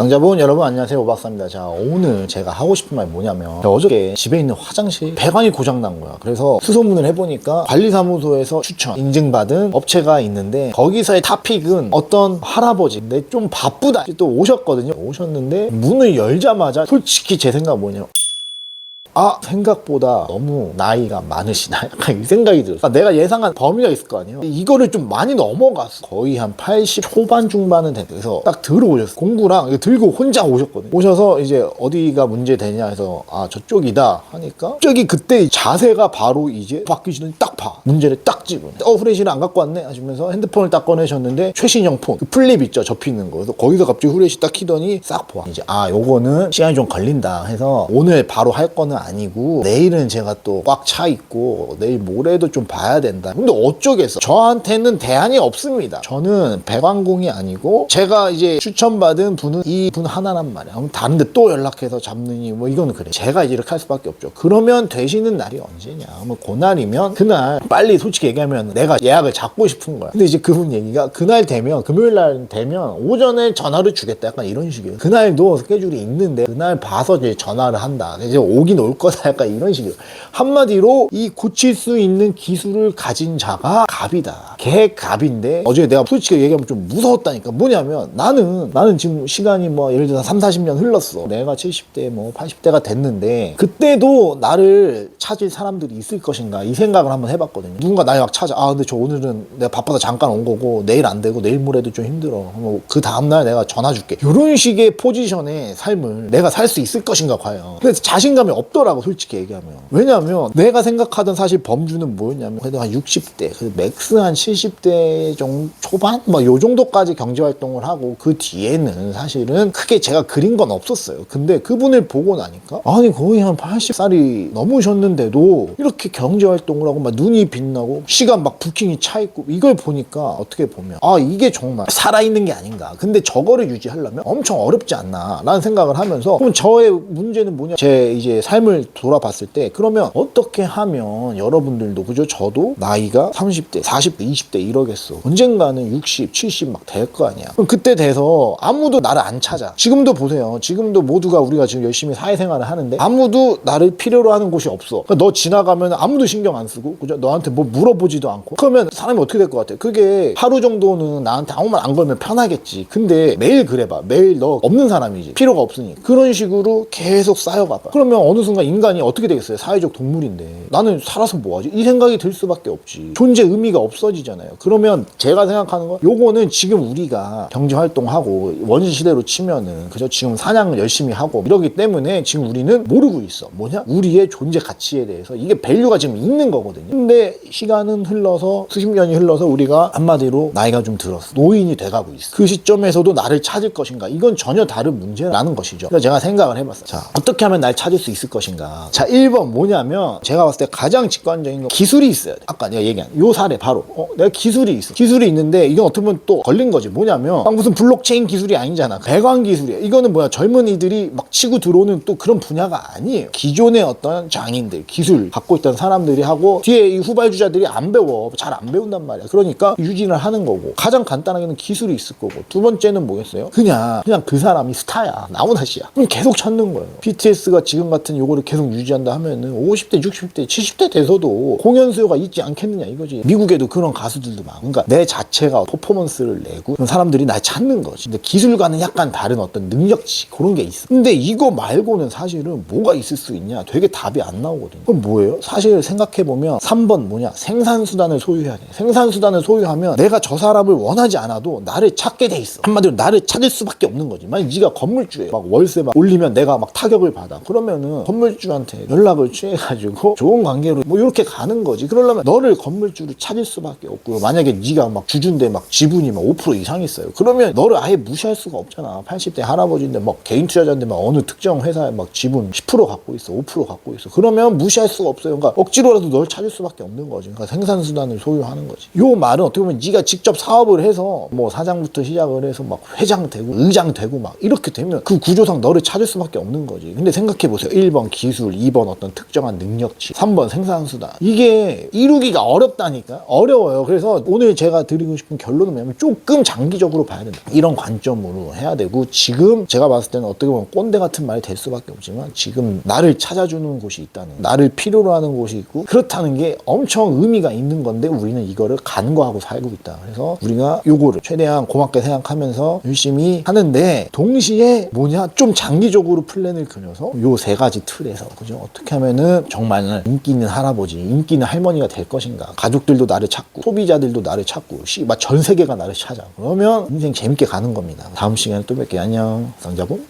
상자분 여러분 안녕하세요. 오박사입니다. 자 오늘 제가 하고 싶은 말이 뭐냐면 어저께 집에 있는 화장실 배관이 고장난 거야. 그래서 수소문을 해보니까 관리사무소에서 추천 인증받은 업체가 있는데 거기서의 탑픽은 어떤 할아버지인데 좀 바쁘다. 또 오셨거든요. 오셨는데 문을 열자마자 솔직히 제 생각 은 뭐냐면 아 생각보다 너무 나이가 많으시나? 약간 이 생각이 들었어 아, 내가 예상한 범위가 있을 거 아니에요? 이거를 좀 많이 넘어갔어 거의 한 80 초반 중반은 됐 그래서 딱 들어오셨어 공구랑 들고 혼자 오셨거든요. 오셔서 이제 어디가 문제 되냐 해서 아 저쪽이다 하니까 갑자기 그때 자세가 바로 이제 바뀌시더니 딱봐. 문제를 딱 집어내. 어 후레쉬를 안 갖고 왔네 하시면서 핸드폰을 딱 꺼내셨는데 최신형 폰. 그 플립 있죠 접히는 거. 그래서 거기서 갑자기 후레쉬 딱 키더니 싹 보아. 이제 아 요거는 시간이 좀 걸린다 해서 오늘 바로 할 거는 아니고 내일은 제가 또 꽉 차 있고 내일 모레도 좀 봐야 된다. 근데 어쩌겠어. 저한테는 대안이 없습니다. 저는 배관공이 아니고 제가 이제 추천받은 분은 이 분 하나란 말이야. 그럼 다른데 또 연락해서 잡느니 뭐 이거는 그래. 제가 이렇게 할 수밖에 없죠. 그러면 되시는 날이 언제냐? 뭐 그날이면 그날 빨리 솔직히 얘기하면 내가 예약을 잡고 싶은 거야. 근데 이제 그분 얘기가 그날 되면 금요일 날 되면 오전에 전화를 주겠다. 약간 이런 식이에요. 그날도 스케줄이 있는데 그날 봐서 이제 전화를 한다. 이제 오긴 올 거다. 약간 이런 식이에요. 한마디로 이 고칠 수 있는 기술을 가진 자가 갑이다. 개갑인데 어제 내가 솔직히 얘기하면 좀 무서웠다니까. 뭐냐면 나는 나는 지금 시간이 뭐 예를 들어서 3, 40년 흘렀어. 내가 70대 뭐 80대가 됐는데 그때도 나를 찾을 사람들이 있을 것인가 이 생각을 한번 해봤거든요. 누군가 날막 찾아. 아 근데 저 오늘은 내가 바빠서 잠깐 온 거고 내일 안 되고 내일 모레도 좀 힘들어. 뭐그 다음날 내가 전화 줄게. 이런 식의 포지션의 삶을 내가 살 수 있을 것인가 과연. 그래서 자신감이 없 더라고 솔직히 얘기하면. 왜냐하면 내가 생각하던 사실 범주는 뭐였냐면 그래도 한 60대, 그 맥스 한 70대 정도 초반 뭐요 정도까지 경제 활동을 하고 그 뒤에는 사실은 크게 제가 그린 건 없었어요. 근데 그분을 보고 나니까 아니 거의 한 80살이 넘으셨는데도 이렇게 경제 활동을 하고 막 눈이 빛나고 시간 막 부킹이 차 있고 이걸 보니까 어떻게 보면 아 이게 정말 살아있는 게 아닌가. 근데 저거를 유지하려면 엄청 어렵지 않나 라는 생각을 하면서 그럼 저의 문제는 뭐냐? 제 이제 삶을 돌아봤을 때 그러면 어떻게 하면 여러분들도 그죠? 저도 나이가 30대, 40대, 20대 이러겠어. 언젠가는 60, 70 막 될 거 아니야. 그럼 그때 돼서 아무도 나를 안 찾아. 지금도 보세요. 지금도 모두가 우리가 지금 열심히 사회생활을 하는데 아무도 나를 필요로 하는 곳이 없어. 그러니까 너 지나가면 아무도 신경 안 쓰고 그죠? 너한테 뭐 물어보지도 않고. 그러면 사람이 어떻게 될 것 같아? 그게 하루 정도는 나한테 아무 말 안 걸면 편하겠지. 근데 매일 그래봐. 매일 너 없는 사람이지. 필요가 없으니. 그런 식으로 계속 쌓여가봐. 그러면 어느 순간 인간이 어떻게 되겠어요? 사회적 동물인데. 나는 살아서 뭐하지? 이 생각이 들 수밖에 없지. 존재 의미가 없어지잖아요. 그러면 제가 생각하는 건 요거는 지금 우리가 경제 활동하고 원시 시대로 치면은 그저 지금 사냥을 열심히 하고 이러기 때문에 지금 우리는 모르고 있어. 뭐냐? 우리의 존재 가치에 대해서 이게 밸류가 지금 있는 거거든요. 근데 시간은 흘러서 수십 년이 흘러서 우리가 한마디로 나이가 좀 들었어. 노인이 돼가고 있어. 그 시점에서도 나를 찾을 것인가? 이건 전혀 다른 문제라는 것이죠. 그래서 제가 생각을 해봤어요. 자, 어떻게 하면 날 찾을 수 있을 것인가? 자, 1번 뭐냐면 제가 봤을 때 가장 직관적인 건 기술이 있어야 돼. 아까 내가 얘기한 요 사례 바로 어, 내가 기술이 있어. 기술이 있는데 이건 어떻게 보면 또 걸린 거지. 뭐냐면 막 무슨 블록체인 기술이 아니잖아. 배관 기술이야. 이거는 뭐야? 젊은이들이 막 치고 들어오는 또 그런 분야가 아니에요. 기존의 어떤 장인들, 기술 갖고 있던 사람들이 하고 뒤에 이 후발주자들이 안 배워. 잘 안 배운단 말이야. 그러니까 유진을 하는 거고 가장 간단하게는 기술이 있을 거고 두 번째는 뭐겠어요? 그냥 그냥 그 사람이 스타야. 나훈아 씨야. 그럼 계속 찾는 거예요. BTS가 지금 같은 요 거를 계속 유지한다 하면은 50대, 60대, 70대 돼서도 공연 수요가 있지 않겠느냐 이거지. 미국에도 그런 가수들도 많아. 그러니까 내 자체가 퍼포먼스를 내고 사람들이 날 찾는 거지. 근데 기술과는 약간 다른 어떤 능력치 그런 게 있어. 근데 이거 말고는 사실은 뭐가 있을 수 있냐? 되게 답이 안 나오거든. 그럼 뭐예요? 사실 생각해 보면 3번 뭐냐? 생산 수단을 소유해야 돼. 생산 수단을 소유하면 내가 저 사람을 원하지 않아도 나를 찾게 돼 있어. 한마디로 나를 찾을 수밖에 없는 거지. 만약 네가 건물주에 막 월세 막 올리면 내가 막 타격을 받아. 그러면은 건물 주한테 연락을 취해가지고 좋은 관계로 뭐 이렇게 가는 거지. 그러려면 너를 건물주를 찾을 수밖에 없고 만약에 네가 막 주주인데 막 지분이 막 5% 이상 있어요. 그러면 너를 아예 무시할 수가 없잖아. 80대 할아버지인데 막 개인 투자자인데 막 어느 특정 회사에 막 지분 10% 갖고 있어. 5% 갖고 있어. 그러면 무시할 수가 없어요. 그러니까 억지로라도 널 찾을 수밖에 없는 거지. 그러니까 생산수단을 소유하는 거지. 요 말은 어떻게 보면 네가 직접 사업을 해서 뭐 사장부터 시작을 해서 막 회장 되고 의장 되고 막 이렇게 되면 그 구조상 너를 찾을 수밖에 없는 거지. 근데 생각해 보세요. 1번 1번 기술, 2번 어떤 특정한 능력치, 3번 생산수다. 이게 이루기가 어렵다니까? 어려워요. 그래서 오늘 제가 드리고 싶은 결론은 뭐냐면 조금 장기적으로 봐야 된다. 이런 관점으로 해야 되고 지금 제가 봤을 때는 어떻게 보면 꼰대 같은 말이 될 수밖에 없지만 지금 나를 찾아주는 곳이 있다는 나를 필요로 하는 곳이 있고 그렇다는 게 엄청 의미가 있는 건데 우리는 이거를 간과하고 살고 있다. 그래서 우리가 요거를 최대한 고맙게 생각하면서 열심히 하는데 동시에 뭐냐 좀 장기적으로 플랜을 그려서 요 세 가지 틀에서. 그죠? 어떻게 하면은 정말 인기 있는 할아버지 인기 있는 할머니가 될 것인가? 가족들도 나를 찾고 소비자들도 나를 찾고 씨막 전 세계가 나를 찾아. 그러면 인생 재밌게 가는 겁니다. 다음 시간에 또 뵐게요. 안녕. 쌍자봉